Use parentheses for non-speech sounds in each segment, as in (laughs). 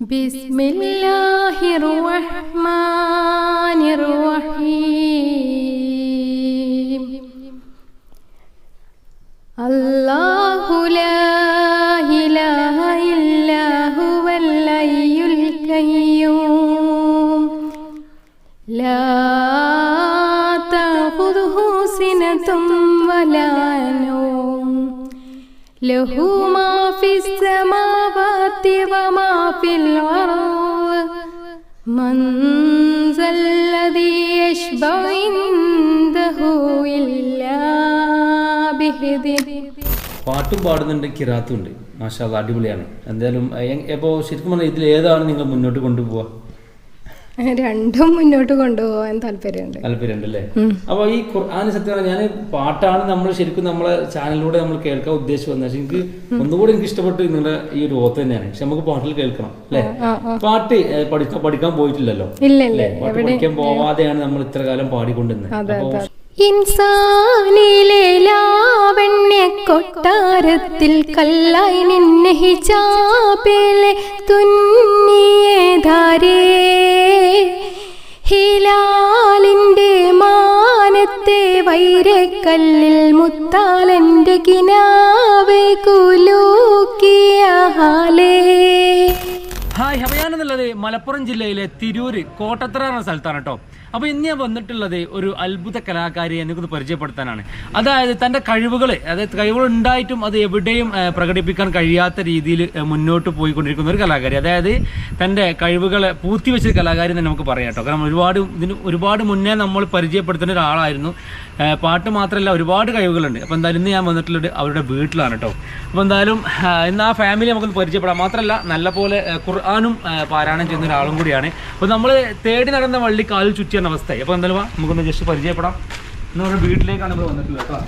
بسم الله الرحمن الرحيم. الله لا إله إلا هو الحي القيوم. لا تأخذه سنة ولا نوم. له ما في السماوات من ذا الذي يشبع عنده إلا بإذنه പാട്ടും പാടുന്നുണ്ട് കിറാത്തും ഉണ്ട് മാഷാ അല്ലാ, അടിപൊളിയാണ് എന്തായാലും ഇപ്പോൾ ശരിക്കും പറഞ്ഞാൽ ഇതിൽ ഏതാണ് നിങ്ങൾ മുന്നോട്ട് കൊണ്ടുപോവുക രണ്ടും മുന്നോട്ട് കൊണ്ടുപോകാൻ താല്പര്യമുണ്ട്. താല്പര്യമുണ്ട് അല്ലേ അപ്പൊ ഈ ഖുർആൻ സത്യം പറഞ്ഞാൽ ഞാൻ പാട്ടാണ് നമ്മൾ ശരിക്കും നമ്മളെ ചാനലിലൂടെ നമ്മൾ കേൾക്കാൻ ഉദ്ദേശിച്ചു വന്നത് പക്ഷെ എനിക്ക് ഒന്നുകൂടി എനിക്ക് ഇഷ്ടപ്പെട്ടു നിങ്ങളുടെ ഈ ഒരു ഓത്ത് തന്നെയാണ്. പക്ഷെ നമുക്ക് പാട്ടിൽ കേൾക്കണം അല്ലേ? പാട്ട് പഠിക്കാൻ പഠിക്കാൻ പോയിട്ടില്ലല്ലോ? ഇല്ലേ ഇല്ല. പാട്ട് പഠിക്കാൻ പോവാതെയാണ് നമ്മൾ ഇത്ര കാലം പാടിക്കൊണ്ടിരുന്നത്. അപ്പോൾ ഇൻസാനിലെ ലാവണ്യ കൊട്ടാരത്തിൽ കല്ലായി നിന്നെ ഹിജാബിലെ തുന്നിയതാരേ ഹിലാലിന്റെ മാനത്തെ വൈരക്കല്ലിൽ മുത്താലന്റെ കിനാവെ കുലൂക്കിയ ഹാലേ. ഹായ് ഹവയാനെന്നുള്ളത് മലപ്പുറം ജില്ലയിലെ തിരൂര് കോട്ടത്തറ എന്ന സ്ഥലത്താണ് കേട്ടോ. അപ്പൊ ഇന്ന് ഞാൻ വന്നിട്ടുള്ളത് ഒരു അത്ഭുത കലാകാരിയെ എനിക്കൊന്ന് പരിചയപ്പെടുത്താനാണ്. അതായത് തന്റെ കഴിവുകൾ അതായത് കഴിവുകൾ ഉണ്ടായിട്ടും അത് എവിടെയും പ്രകടിപ്പിക്കാൻ കഴിയാത്ത രീതിയിൽ മുന്നോട്ട് പോയിക്കൊണ്ടിരിക്കുന്ന ഒരു കലാകാരി. അതായത് തന്റെ കഴിവുകളെ പൂത്തിവെച്ച കലാകാരി എന്ന് നമുക്ക് പറയാം കേട്ടോ. കാരണം ഒരുപാട് ഇതിന് ഒരുപാട് മുന്നേ നമ്മൾ പരിചയപ്പെടുത്തുന്ന ഒരാളായിരുന്നു. പാട്ട് മാത്രമല്ല ഒരുപാട് കഴിവുകളുണ്ട്. അപ്പോൾ എന്തായാലും ഇന്ന് ഞാൻ വന്നിട്ടുള്ളത് അവരുടെ വീട്ടിലാണ് കേട്ടോ. അപ്പോൾ എന്തായാലും ഇന്ന് ആ ഫാമിലി നമുക്കൊന്ന് പരിചയപ്പെടാം. മാത്രമല്ല നല്ല പോലെ ഖുർആാനും പാരായണം ചെയ്യുന്ന ഒരാളും കൂടിയാണ്. അപ്പോൾ നമ്മൾ തേടി നടന്ന വള്ളി കാലിൽ ചുറ്റിയ അവസ്ഥയായി. അപ്പോൾ എന്തായാലും നമുക്കൊന്ന് ജസ്റ്റ് പരിചയപ്പെടാം. ഇന്ന് വീട്ടിലേക്കാണ് നമ്മൾ വന്നിട്ടുള്ളത് കേട്ടോ.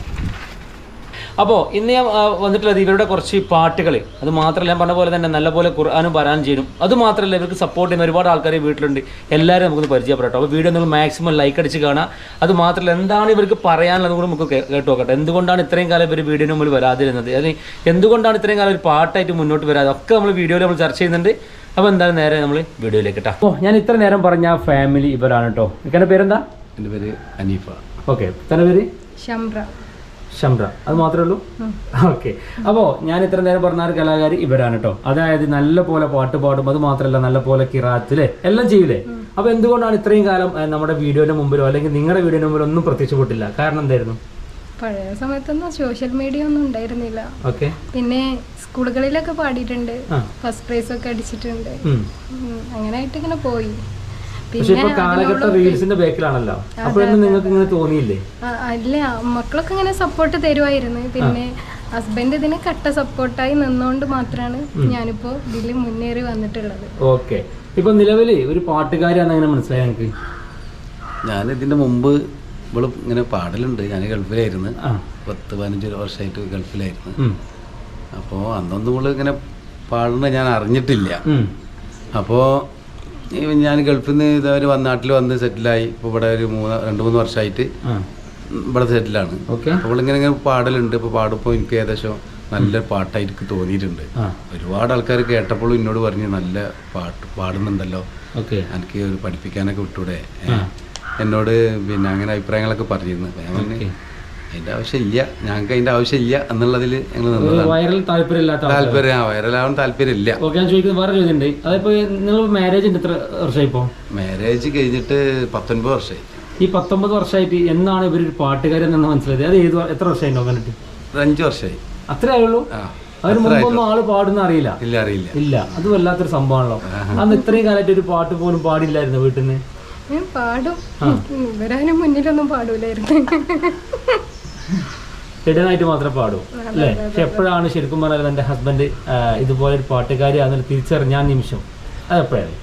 അപ്പോൾ ഇന്ന് ഞാൻ വന്നിട്ടുള്ളത് ഇവരുടെ കുറച്ച് പാട്ടുകൾ അത് മാത്രമല്ല ഞാൻ പറഞ്ഞ പോലെ തന്നെ നല്ലപോലെ ഖുർആാനും പാരായണം ചെയ്യും. അത് മാത്രമല്ല ഇവർക്ക് സപ്പോർട്ട് ചെയ്യുന്ന ഒരുപാട് ആൾക്കാർ വീട്ടിലുണ്ട്. എല്ലാവരും നമുക്കൊന്ന് പരിചയപ്പെടട്ടോ അപ്പോൾ വീഡിയോ നിങ്ങൾ മാക്സിമം ലൈക്ക് അടിച്ച് കാണാം അത് മാത്രമല്ല എന്താണ് ഇവർക്ക് പറയാനുള്ളത് കൂടെ നമുക്ക് കേട്ട് നോക്കട്ടെ. എന്തുകൊണ്ടാണ് ഇത്രയും കാലം ഇവർ വീഡിയോന് മുമ്പിൽ വരാതിരുന്നത്? അല്ലെങ്കിൽ എന്തുകൊണ്ടാണ് ഇത്രയും കാലം ഒരു പാട്ടായിട്ട് മുന്നോട്ട് വരാതെ? ഒക്കെ നമ്മൾ വീഡിയോയിൽ നമ്മൾ ചർച്ച ചെയ്യുന്നുണ്ട്. അപ്പോൾ എന്തായാലും നേരെ നമ്മൾ വീഡിയോയിലേക്ക് കേട്ടോ ഓ ഞാൻ ഇത്ര നേരം പറഞ്ഞ ആ ഫാമിലി ഇവരാണ് കേട്ടോ നിൽക്കുന്ന പേരെന്താ? എന്റെ പേര് അനീഫ. ഓക്കെ തന്നെ പേര്? ശംബ്ര ഷംറ അത് മാത്രമേ ഉള്ളൂ? ഓക്കെ. അപ്പോൾ ഞാൻ ഇത്ര നേരം പറഞ്ഞ ഒരു കലാകാരി ഇവരാണ് കേട്ടോ അതായത് നല്ല പോലെ പാട്ട് പാടും അത് മാത്രമല്ല നല്ല പോലെ കിറാത്തിൽ എല്ലാം ചെയ്യൂലേ? അപ്പൊ എന്തുകൊണ്ടാണ് ഇത്രയും കാലം നമ്മുടെ വീഡിയോന്റെ മുമ്പിലോ അല്ലെങ്കിൽ നിങ്ങളുടെ വീഡിയോന്റെ മുമ്പിലോ ഒന്നും പ്രത്യക്ഷപ്പെട്ടില്ല? കാരണം എന്തായിരുന്നു? പഴയ സമയത്തൊന്നും സോഷ്യൽ മീഡിയ ഒന്നും ഉണ്ടായിരുന്നില്ല. ഓക്കെ പിന്നെ സ്കൂളുകളിലൊക്കെ പാടിയിട്ടുണ്ട്. ഫസ്റ്റ് പ്രൈസ് ഒക്കെ അടിച്ചിട്ടുണ്ട്. അങ്ങനെ ആയിട്ട് ഇങ്ങനെ പോയി. പിന്നെ ഇപ്പൊ കാലഘട്ടം റീൽസിന്റെ ബേക്കിലാണല്ലോ. അപ്പോഴൊന്നും നിങ്ങൾക്ക് ഇങ്ങനെ തോന്നിയില്ലേ? അല്ല മക്കളൊക്കെ ഇങ്ങനെ സപ്പോർട്ട് തരുമായിരുന്നു പിന്നെ ഹസ്ബൻഡ് ഇതിന് കട്ട സപ്പോർട്ടായി നിന്നുകൊണ്ട് മാത്രമാണ് ഞാനിപ്പോ ഇതിൽ മുന്നേറി വന്നിട്ടുള്ളത്. ഓക്കെ ഇപ്പൊ നിലവിൽ ഒരു പാട്ടുകാരാണ് അങ്ങനെ മനസ്സിലായി ഞങ്ങൾക്ക് ഞാൻ ഇതിന്റെ മുമ്പ് ഇവൾ ഇങ്ങനെ പാടലുണ്ട്. ഞാൻ ഗൾഫിലായിരുന്നു. പത്ത് പതിനഞ്ച് വർഷമായിട്ട് ഗൾഫിലായിരുന്നു. അപ്പോൾ അന്നൊന്നും ഇവൾ ഇങ്ങനെ പാടുന്ന ഞാൻ അറിഞ്ഞിട്ടില്ല. അപ്പോൾ ഞാൻ ഗൾഫിൽ നിന്ന് ഇതവർ വന്ന് നാട്ടിൽ വന്ന് സെറ്റിലായി. ഇപ്പോൾ ഇവിടെ ഒരു മൂന്ന് രണ്ട് മൂന്ന് വർഷമായിട്ട് ഇവിടെ സെറ്റിലാണ്. ഓക്കെ. അപ്പോൾ ഇങ്ങനെ ഇങ്ങനെ പാടലുണ്ട്. ഇപ്പോൾ പാടുമ്പോൾ എനിക്ക് ഏകദേശം നല്ല പാട്ടായിട്ട് എനിക്ക് തോന്നിയിട്ടുണ്ട്. ഒരുപാട് ആൾക്കാർ കേട്ടപ്പോഴും എന്നോട് പറഞ്ഞു നല്ല പാട്ട് പാടുന്നുണ്ടല്ലോ. എനിക്ക് ഒരു പഠിപ്പിക്കാനൊക്കെ വിട്ടൂടെ? എന്നോട് പിന്നെ അങ്ങനെ അഭിപ്രായങ്ങളൊക്കെ പറഞ്ഞിരുന്നു. അതിന്റെ ഞാൻ പറഞ്ഞു ഞങ്ങൾക്ക് അതിന്റെ ആവശ്യമില്ല ഞങ്ങൾക്ക് അതിന്റെ ആവശ്യമില്ല എന്നുള്ളതിൽ ഞങ്ങൾ വൈറൽ താല്പര്യമില്ലാത്ത. താല്പര്യം ആ വൈറലാവാൻ താല്പര്യമില്ല. ഓക്കെ ഞാൻ ചോദിക്കുന്നത് വേറെ ചോദ്യമുണ്ട് അതിപ്പോ നിങ്ങൾ മാരേജ് എത്ര വർഷമായി ഇപ്പോ? മാരേജ് കഴിഞ്ഞിട്ട് പത്തൊൻപത് വർഷമായി. ഈ പത്തൊമ്പത് വർഷമായിട്ട് എന്നാണ് ഇവർ ഒരു പാട്ടുകാരൻ എന്ന് മനസ്സിലായത്? അത് ഏത് എത്ര വർഷമായി ഒരു അഞ്ച് വർഷമായി. അത്രേ ആയുള്ളൂ അതിന് മുമ്പൊന്നും ആൾ പാടുന്ന അറിയില്ല. ഇല്ല അറിയില്ല. ഇല്ല അത് വല്ലാത്തൊരു സംഭവമാണല്ലോ. അന്ന് ഇത്രയും കാലമായിട്ട് ഒരു പാട്ട് പോലും പാടില്ലായിരുന്നു വീട്ടിൽ നിന്ന് ഞാൻ പാടും. ഇവരതിന് മുന്നിലൊന്നും പാടൂലായിരുന്നു. മാത്രം പാടൂ അല്ലേ? പക്ഷെ എപ്പോഴാണ് ശരിക്കും പറഞ്ഞാൽ എന്റെ ഹസ്ബൻഡ് ഇതുപോലെ ഒരു പാട്ടുകാരിയാണെന്ന് തിരിച്ചറിഞ്ഞ ആ നിമിഷം. അതെപ്പോഴാണ്?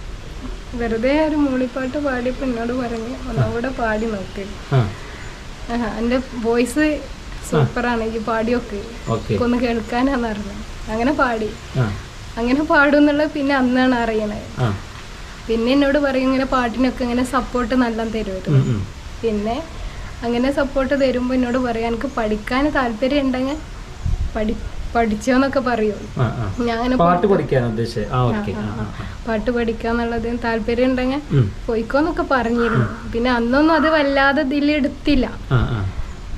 വെറുതെ ഒരു മൂളിപ്പാട്ട് പാടിയപ്പോ എന്നോട് പറഞ്ഞു ഒന്നുകൂടെ പാടി നോക്ക്. എന്റെ വോയിസ് സൂപ്പറാണ് ഈ പാടിയൊക്കെ. ഒന്ന് കേൾക്കാനാന്ന് പറഞ്ഞു. അങ്ങനെ പാടി. അങ്ങനെ പാടും എന്നുള്ളത് പിന്നെ അന്നാണ് അറിയണത്. പിന്നെ എന്നോട് പറയും ഇങ്ങനെ പാട്ടിനൊക്കെ ഇങ്ങനെ സപ്പോർട്ട് നല്ല തരുമായിരുന്നു. പിന്നെ അങ്ങനെ സപ്പോർട്ട് തരുമ്പോൾ എന്നോട് പറയാം എനിക്ക് പഠിക്കാൻ താല്പര്യം ഉണ്ടെങ്കിൽ പഠി പഠിച്ചോന്നൊക്കെ പറയും. ഞാൻ പാട്ട്. പാട്ട് പഠിക്കാന്നുള്ളത് താല്പര്യം ഉണ്ടെങ്കിൽ പോയിക്കോന്നൊക്കെ പറഞ്ഞിരുന്നു. പിന്നെ അന്നൊന്നും അത് വല്ലാതെ ഇതിലെടുത്തില്ല എടുത്തില്ല.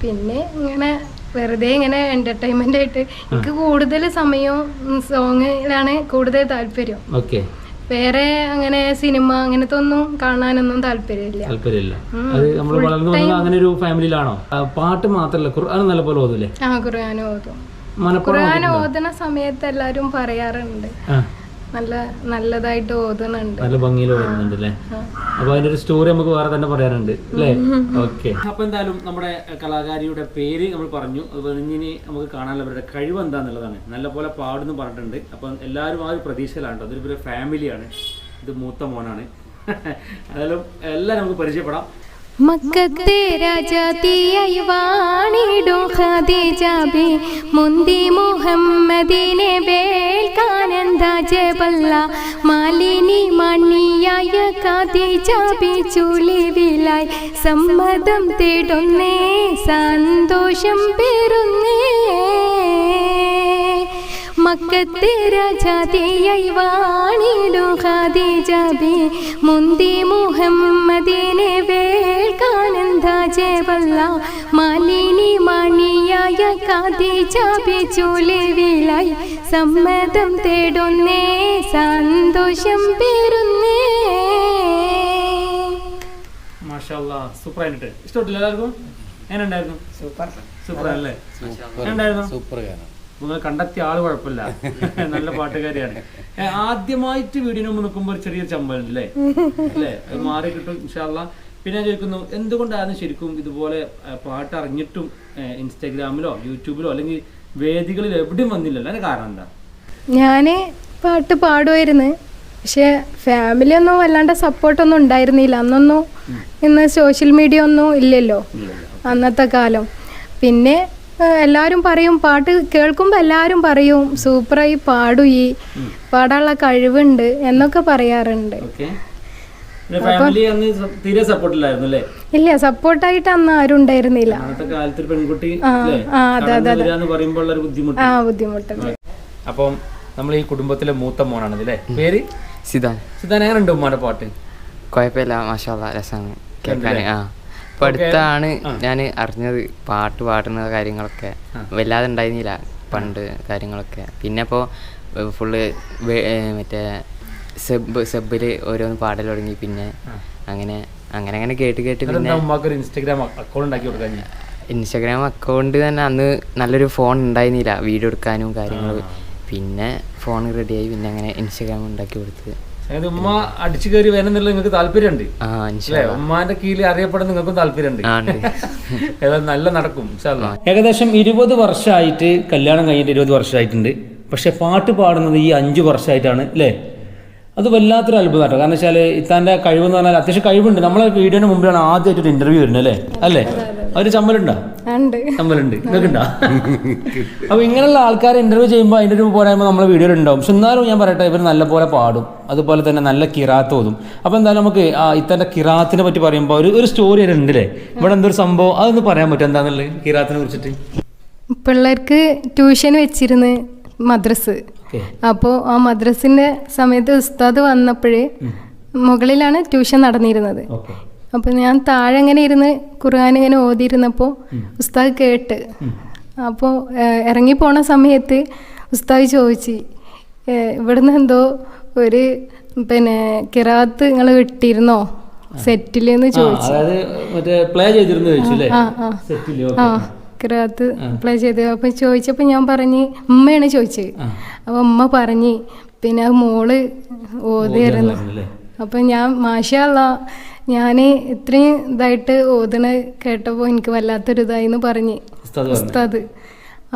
പിന്നെ ഇങ്ങനെ വെറുതെ ഇങ്ങനെ എന്റർടൈൻമെന്റ് ആയിട്ട് എനിക്ക് കൂടുതൽ സമയവും സോങ്ങിലാണ് കൂടുതൽ താല്പര്യം. വേറെ അങ്ങനെ സിനിമ അങ്ങനത്തെ ഒന്നും കാണാനൊന്നും താല്പര്യമില്ല. താല്പര്യമില്ല. അത് നമ്മൾ വളർന്നു വന്നത് അങ്ങനെ ഒരു ഫാമിലിയിലാണോ? പാട്ട് മാത്രല്ല ഖുർആൻ നല്ലപോലെ ഓതൂലേ ആ ഖുർആൻ ഓതും. ഖുർആൻ ഓതുന്ന സമയത്ത് എല്ലാരും പറയാറുണ്ട്. നല്ല നല്ലതായിട്ട് ഓതുന്നുണ്ട്. നല്ല ഭംഗിയിൽ വരുന്നുണ്ട് അല്ലേ? അപ്പൊ അതിന്റെ ഒരു സ്റ്റോറി നമുക്ക് വേറെ തന്നെ പറയാനുണ്ട് അല്ലേ? ഓക്കെ അപ്പൊ എന്തായാലും നമ്മുടെ കലാകാരിയുടെ പേര് നമ്മൾ പറഞ്ഞു. അതുപോലെ ഇനി നമുക്ക് കാണാനുള്ള അവരുടെ കഴിവ് എന്താന്നുള്ളതാണ്. നല്ല പോലെ പാടുന്നു പറഞ്ഞിട്ടുണ്ട്. അപ്പം എല്ലാവരും ആ ഒരു പ്രതീക്ഷയിലാണ് അതൊരു ഫാമിലിയാണ് ഇത് മൂത്ത മോനാണ്. (laughs) അതായാലും എല്ലാം നമുക്ക് പരിചയപ്പെടാം. മക്കത്തെ രാജാതിയായി വാണിടും ഖദീജാബി മുന്തി മുഹമ്മദിനെ വേൽക്കാനന്ദ ജബല്ല. മാലിനി മണിയായ ഖദീജാബി ചുളിവിലായി സമ്മതം തേടുന്നേ സന്തോഷം പേറുന്നേ. മക്കത്തെ രാജാതിയായി വാണിടും ഖദീജാബി മുന്തി മുഹമ്മദിനെ വേൽക്കാനന്ദ ജയവല്ല? മാലിനി മണിയായ ഖദീജാബി വിളായി. സമ്മതം തേടുന്നേ സന്തോഷം പേരുന്നേ മാഷാല്ലാ ഇഷ്ടപ്പെട്ടില്ല എല്ലാവർക്കും? എങ്ങനെ ഉണ്ടായിരുന്നു സൂപ്പർ സൂപ്പർ. അല്ലേ സൂപ്പർ ഗാനം. നിങ്ങൾ കണ്ടെത്തിയ ആൾ കുഴപ്പമില്ല. നല്ല പാട്ടുകാരിയാണ്. ആദ്യമായിട്ട് വീടിന് നിൽക്കുമ്പോൾ ഒരു ചെറിയൊരു ചമ്പലുണ്ട് അല്ലേ? അല്ലേ അത് മാറി കിട്ടും ഇൻഷാല്ല പിന്നെ ഞാൻ ചോദിക്കുന്നു എന്തുകൊണ്ടായിരുന്നു ശരിക്കും ഇതുപോലെ പാട്ട് അറിഞ്ഞിട്ടും ഇൻസ്റ്റാഗ്രാമിലോ യൂട്യൂബിലോ അല്ലെങ്കിൽ വേദികളിൽ എവിടെയും വന്നില്ലല്ലോ? അതിന് കാരണം എന്താ? ഞാൻ പാട്ട് പാടുമായിരുന്നു പക്ഷെ ഫാമിലി ഒന്നും വല്ലാണ്ട് സപ്പോർട്ടൊന്നും ഉണ്ടായിരുന്നില്ല. അന്നൊന്നും ഇന്ന് സോഷ്യൽ മീഡിയ ഒന്നും ഇല്ലല്ലോ. അന്നത്തെ കാലം. പിന്നെ എല്ലാവരും പറയും പാട്ട് കേൾക്കുമ്പോൾ എല്ലാവരും പറയും സൂപ്പറായി പാടു ഈ പാടാനുള്ള കഴിവുണ്ട് എന്നൊക്കെ പറയാറുണ്ട്. ഓക്കെ. പിന്നെ ഫാമിലി അന്ന് തീരെ സപ്പോർട്ടില്ലായിരുന്നു അല്ലേ? ഇല്ല സപ്പോർട്ടായിട്ട് അന്ന് ആരും ഉണ്ടായിരുന്നില്ല. ആ, ബുദ്ധിമുട്ടുണ്ട്. അപ്പം നമ്മൾ ഈ കുടുംബത്തിലെ മൂത്ത മോനാണ് അല്ലേ? പേര്? സിദാൻ സിദാൻ എങ്ങനെ ഉണ്ട് ഉമ്മാടെ പാട്ട്? കുഴപ്പമില്ല മാഷാ രസമാണ് കേൾക്കാൻ ആ. ഇപ്പൊ അടുത്താണ് ഞാൻ അറിഞ്ഞത് പാട്ട് പാടുന്ന കാര്യങ്ങളൊക്കെ. വല്ലാതെ ഉണ്ടായിരുന്നില്ല പണ്ട് കാര്യങ്ങളൊക്കെ. പിന്നെ ഇപ്പോൾ ഫുള്ള് മറ്റേ സെബ് സെബിൽ ഓരോന്ന് പാടൽ തുടങ്ങി പിന്നെ അങ്ങനെ അങ്ങനെ അങ്ങനെ കേട്ട് കേട്ട് പിന്നെ ഇൻസ്റ്റാഗ്രാം അക്കൗണ്ട് ഇൻസ്റ്റാഗ്രാം അക്കൗണ്ട് തന്നെ അന്ന് നല്ലൊരു ഫോൺ ഉണ്ടായിരുന്നില്ല. വീഡിയോ എടുക്കാനും കാര്യങ്ങൾ പിന്നെ ഫോൺ റെഡിയായി പിന്നെ അങ്ങനെ ഇൻസ്റ്റാഗ്രാം ഉണ്ടാക്കി കൊടുത്ത്. അതായത് ഉമ്മ അടിച്ചു കയറി വരണമെന്നുള്ള നിങ്ങൾക്ക് താല്പര്യമുണ്ട്. അല്ലേ? ഉമ്മാന്റെ കീഴിൽ അറിയപ്പെടുന്ന നിങ്ങൾക്കും താല്പര്യമുണ്ട്. (laughs) ഏതായാലും നല്ല നടക്കും. ഏകദേശം ഇരുപത് വർഷമായിട്ട് കല്യാണം കഴിഞ്ഞിട്ട് ഇരുപത് വർഷമായിട്ടുണ്ട് പക്ഷെ പാട്ട് പാടുന്നത് ഈ അഞ്ച് വർഷമായിട്ടാണ് അല്ലേ? അത് വല്ലാത്തൊരു അത്ഭുതമാട്ടോ. കാരണം വെച്ചാൽ ഇത്താന്റെ കഴിവെന്ന് പറഞ്ഞാൽ അത്യാവശ്യം കഴിവുണ്ട്. നമ്മളെ വീഡിയോന് മുമ്പിലാണ് ആദ്യമായിട്ട് ഒരു ഇന്റർവ്യൂ വരുന്നത് അല്ലേ? അല്ലേ? അവർ ചമ്മലുണ്ടോ? ചമ്മലുണ്ട്. നിങ്ങൾക്കുണ്ടോ? അപ്പൊ ഇങ്ങനെയുള്ള ആൾക്കാരെ ഇന്റർവ്യൂ ചെയ്യുമ്പോൾ അതിന്റെ ഒരു പോരായ്മ നമ്മളെ വീഡിയോയിൽ ഉണ്ടാവും. പക്ഷെ എന്നാലും ഞാൻ പറയട്ടെ ഇവർ നല്ല പോലെ പാടും. അതുപോലെ തന്നെ നല്ല കിറാത്ത് ഓതും. അപ്പൊ എന്തായാലും നമുക്ക് ഇത്തന്റെ കിറാത്തിനെ പറ്റി പറയുമ്പോൾ ഒരു ഒരു സ്റ്റോറി ഉണ്ട് അല്ലേ ഇവിടെ എന്തൊരു സംഭവം? അതൊന്ന് പറയാൻ പറ്റും എന്താണെന്നുള്ളത് കിറാത്തിനെ കുറിച്ചിട്ട്? പിള്ളേർക്ക് ട്യൂഷൻ വെച്ചിരുന്ന് മദ്രസ്. അപ്പോ അപ്പോൾ ആ മദ്രസിന്റെ സമയത്ത് ഉസ്താദ് വന്നപ്പോഴേ മുകളിലാണ് ട്യൂഷൻ നടന്നിരുന്നത്. അപ്പോൾ ഞാൻ താഴെ ഇങ്ങനെ ഇരുന്ന് ഖുർആൻ ഇങ്ങനെ ഓതിയിരുന്നപ്പോൾ ഉസ്താദ് കേട്ട്. അപ്പോൾ ഇറങ്ങി പോണ സമയത്ത് ഉസ്താദ് ചോദിച്ചു "ഏഹ്, ഇവിടുന്ന് എന്തോ ഒരു പിന്നെ കിറാത്ത് നിങ്ങൾ കിട്ടിയിരുന്നോ സെറ്റിൽ എന്ന് ചോദിച്ചു. ആ കിറാത്ത് പ്ലേ ചെയ്ത്. അപ്പം ചോദിച്ചപ്പോൾ ഞാൻ പറഞ്ഞ് ഉമ്മയാണ് ചോദിച്ചത്. അപ്പം ഉമ്മ പറഞ്ഞ് പിന്നെ മോൾ ഓതിയായിരുന്നു അപ്പൊ അപ്പം ഞാൻ മാഷല്ല ഞാൻ ഇത്രയും ഇതായിട്ട് ഓതണ കേട്ടപ്പോൾ എനിക്ക് വല്ലാത്തൊരു ഇതായിന്ന് പറഞ്ഞ്. ഉസ്താദ്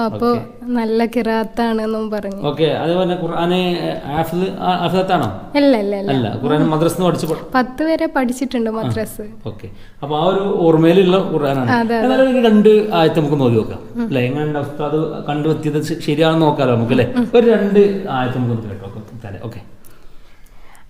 അപ്പോൾ നല്ല കിറാത്താണെന്നും പറഞ്ഞു. ഓക്കെ അതേപോലെ ഖുർആനെ ആഫിലത്താണോ? അല്ല അല്ല അല്ല. ഖുർആൻ മദ്രസ് പഠിച്ചു പത്ത് വരെ പഠിച്ചിട്ടുണ്ട് മദ്രസ്. ഓക്കെ. അപ്പൊ ആ ഒരു ഓർമ്മയിലുള്ള ഖുർആനാണ്. എന്നാലും ഒരു രണ്ട് ആയത്ത് നമുക്ക് നോക്കി നോക്കാം. അല്ലെ? എങ്ങനെ ഉസ്താദ് കണ്ടുപറ്റിയത് ശരിയാണെന്ന് നോക്കാലോ നമുക്ക് അല്ലെ? ഒരു രണ്ട് ആയത്ത് നമുക്ക് കേട്ടോ ഓക്കെ.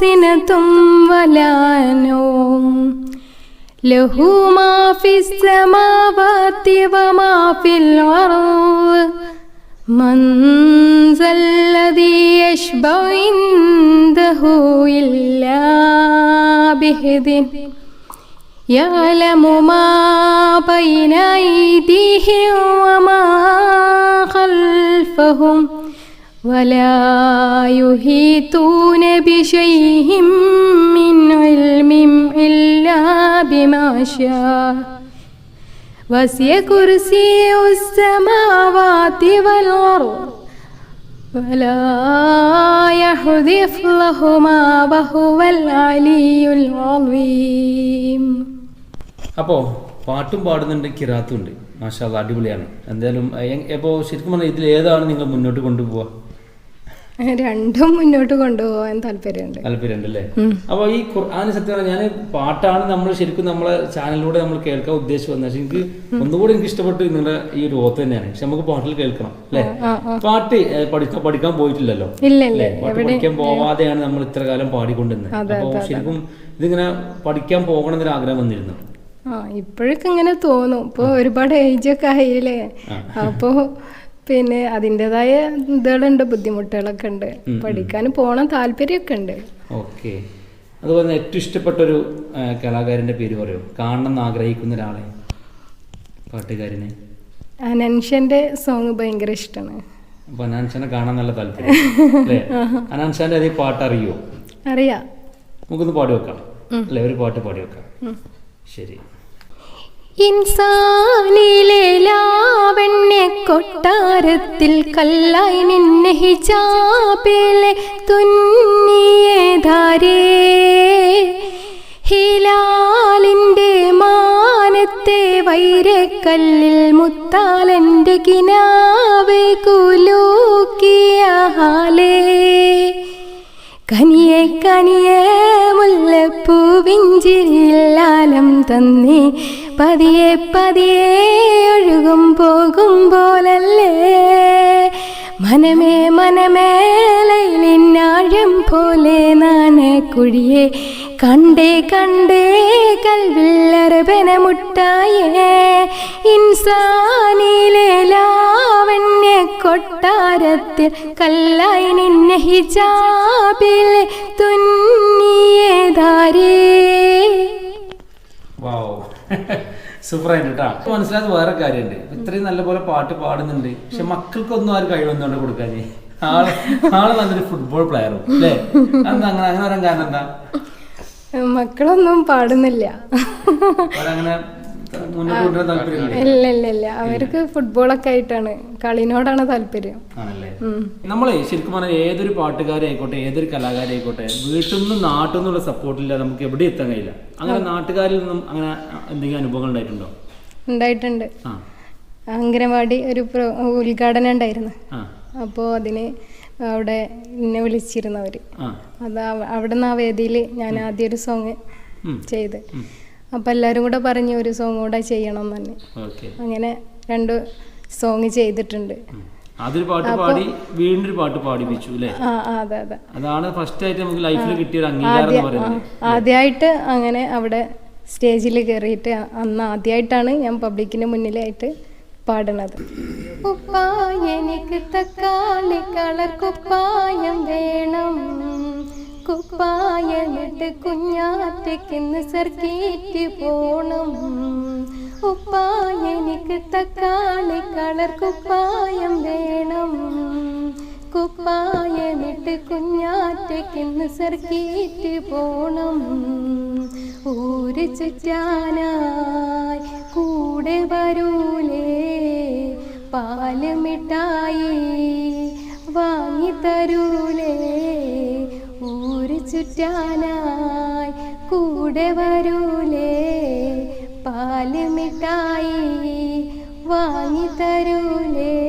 سنة ولا نوم له ما في السماوات وما في الأرض. من ذا الذي يشبع عنده إلا بإذنه. يعلم ما بين أيديهم وما خلفهم. ولا يحيطون بشيء من علم إلا بما شاء وسع كرسي السماوات والأرض ولا يحذف لهما وهو العلي العظيم അപ്പോൾ പാട്ടും പാടുന്നുണ്ട് കിറാത്തും ഉണ്ട് മാഷാ അടിപൊളിയാണ് എന്തായാലും അപ്പോൾ ശരിക്കും പറഞ്ഞാൽ ഇതിൽ ഏതാണ് നിങ്ങൾ മുന്നോട്ട് കൊണ്ടുപോവുക രണ്ടും മുന്നോട്ട് കൊണ്ടുപോകാൻ താല്പര്യമുണ്ട്. താല്പര്യമുണ്ട് അല്ലേ അപ്പൊ ഈ ഖുർആാന് സത്യം ഞാൻ പാട്ടാണ് നമ്മൾ ശരിക്കും നമ്മളെ ചാനലിലൂടെ നമ്മൾ കേൾക്കാൻ ഉദ്ദേശം വന്നത് പക്ഷെ എനിക്ക് ഒന്നുകൂടി എനിക്ക് ഇഷ്ടപ്പെട്ട് നിങ്ങളുടെ ഈ ഒരു ഓത്ത് തന്നെയാണ്. പക്ഷെ നമുക്ക് പാട്ടിൽ കേൾക്കണം അല്ലേ? പാട്ട് പഠിക്കാൻ പഠിക്കാൻ പോയിട്ടില്ലല്ലോ? ഇല്ല പാട്ട് പഠിക്കാൻ പോവാതെയാണ് നമ്മൾ ഇത്ര കാലം പാടിക്കൊണ്ടിരുന്നത്. അപ്പൊ ശരിക്കും ഇതിങ്ങനെ പഠിക്കാൻ പോകണം എന്നൊരു ആഗ്രഹം വന്നിരുന്നു. ആ ഇപ്പോഴൊക്കെ ഇങ്ങനെ തോന്നും. ഇപ്പോൾ ഒരുപാട് ഏജ് ഒക്കെ ആയില്ലേ? അപ്പോൾ പിന്നെ അതിന്റെതായ ഇതുകളുണ്ട് ബുദ്ധിമുട്ടുകളൊക്കെ ഉണ്ട് പഠിക്കാൻ പോകണം താല്പര്യമൊക്കെ ഉണ്ട് ഓക്കെ. അതുപോലെ ഏറ്റവും ഇഷ്ടപ്പെട്ട ഒരു ആ, കലാകാരന്റെ പേര് പറയോ. കാണണമെന്ന് ആഗ്രഹിക്കുന്ന ഒരാളെ പാട്ടുകാരനെ. അനൻഷന്റെ സോങ് ഭയങ്കര ഇഷ്ടമാണ്. അപ്പൊ അനാൻഷനെ കാണാൻ നല്ല താല്പര്യം. അല്ലേ? (laughs) അനാൻഷാന്റെ അതേ പാട്ട് അറിയോ. അറിയാം നമുക്കൊന്ന് പാടി വെക്കാം. അല്ലേ? ഒരു പാട്ട് പാടി വെക്കാം. ശരി. ഇൻസാനിലെ ലാവണ്യ കൊട്ടാരത്തിൽ കല്ലായി നിന്നെ ഹിജാബിലെ തുന്നിയതാരേ മാനത്തെ വൈരക്കല്ലിൽ മുത്താലന്റെ കിനാവ് കുലൂക്കിയ ഹാലേ. കനിയെ കനിയെ മുല്ലപ്പൂവിഞ്ചിരില്ലാലം തന്നേ. പതിയെ പതിയെ ഒഴുകും പോകും പോലല്ലേ. മനമേ മനമേലയിലിന്നാഴം പോലെ നാന കുഴിയെ കണ്ടേ കണ്ടേ കൽവില്ലറബന മുട്ടായേ ഇൻസാനിലെ ലാവണ്യ കൊട്ടാരത്തിൽ കല്ലായി നിന്നെ ഹിജാബിൽ തുന്നിയതാരേ മനസ്സിലാത്ത വേറെ കാര്യമുണ്ട്. ഇത്രയും നല്ലപോലെ പാട്ട് പാടുന്നുണ്ട്. പക്ഷെ മക്കൾക്കൊന്നും ആരും കഴിവെന്നുകൊണ്ട് കൊടുക്കാനേ ആൾ ആൾ നല്ലൊരു ഫുട്ബോൾ പ്ലെയറും അല്ലേ? അന്ന് അങ്ങനെ അങ്ങനെ വരാൻ കാരണം എന്താ? മക്കളൊന്നും പാടുന്നില്ല. ഇല്ല ഇല്ല ഇല്ല. അവർക്ക് ഫുട്ബോളൊക്കെ ആയിട്ടാണ്. കളിനോടാണ് താല്പര്യം. നമ്മളെ ശരിക്കും പറഞ്ഞാൽ ഏതൊരു പാട്ടുകാരായിക്കോട്ടെ ഏതൊരു കലാകാരായിക്കോട്ടെ വീട്ടിൽ നിന്നും നാട്ടിൽ നിന്നുള്ള സപ്പോർട്ടില്ല നമുക്ക് എവിടെ എത്താൻ കഴിയില്ല. അങ്ങനെ നാട്ടുകാരിൽ നിന്നും അങ്ങനെ എന്തെങ്കിലും അനുഭവങ്ങൾ ഉണ്ടായിട്ടുണ്ടോ? ഉണ്ടായിട്ടുണ്ട്. ആ. അംഗനവാടി ഒരു ഉദ്ഘാടനം ഉണ്ടായിരുന്നു. അപ്പോൾ അതിന് അവിടെ എന്നെ വിളിച്ചിരുന്നവർ അത് അവിടെ നിന്ന് ആ വേദിയിൽ ഞാൻ ആദ്യ ഒരു സോങ്. ചെയ്ത്. അപ്പം എല്ലാവരും കൂടെ പറഞ്ഞു ഒരു സോങ് കൂടെ ചെയ്യണം എന്ന് തന്നെ അങ്ങനെ രണ്ട് സോങ് ചെയ്തിട്ടുണ്ട്. അതൊരു പാട്ട് പാടി വീണ്ടും ഒരു പാട്ട് പാടിപ്പിച്ചു അതാണ് ഫസ്റ്റ് ആയിട്ട് നമുക്ക് ലൈഫിൽ കിട്ടിയ ഒരു അംഗീകാരം ആദ്യമായിട്ട് അങ്ങനെ അവിടെ സ്റ്റേജിൽ കയറിയിട്ട് അന്ന് ആദ്യമായിട്ടാണ് ഞാൻ പബ്ലിക്കിന് മുന്നിലായിട്ട് പാടുന്നത്. എനിക്ക് തക്കാളി കളർ കുപ്പായം വേണം. കുപ്പായമിട്ട് കുഞ്ഞാറ്റയ്ക്കിന്ന് സർക്കീറ്റ് പോണം. ഉപ്പായ എനിക്ക് തക്കാളി കളർ കുപ്പായം വേണം. കുപ്പായമിട്ട് കുഞ്ഞാറ്റയ്ക്കിന്ന് സർക്കീറ്റ് പോണം. ഊര് ചുറ്റാനായി കൂടെ വരൂലേ. പാൽ മിഠായി വാങ്ങി തരൂലേ. ഊര് ചുറ്റാനായി കൂടെ വരൂലേ. പാൽ മിഠായി വാങ്ങി തരൂലേ.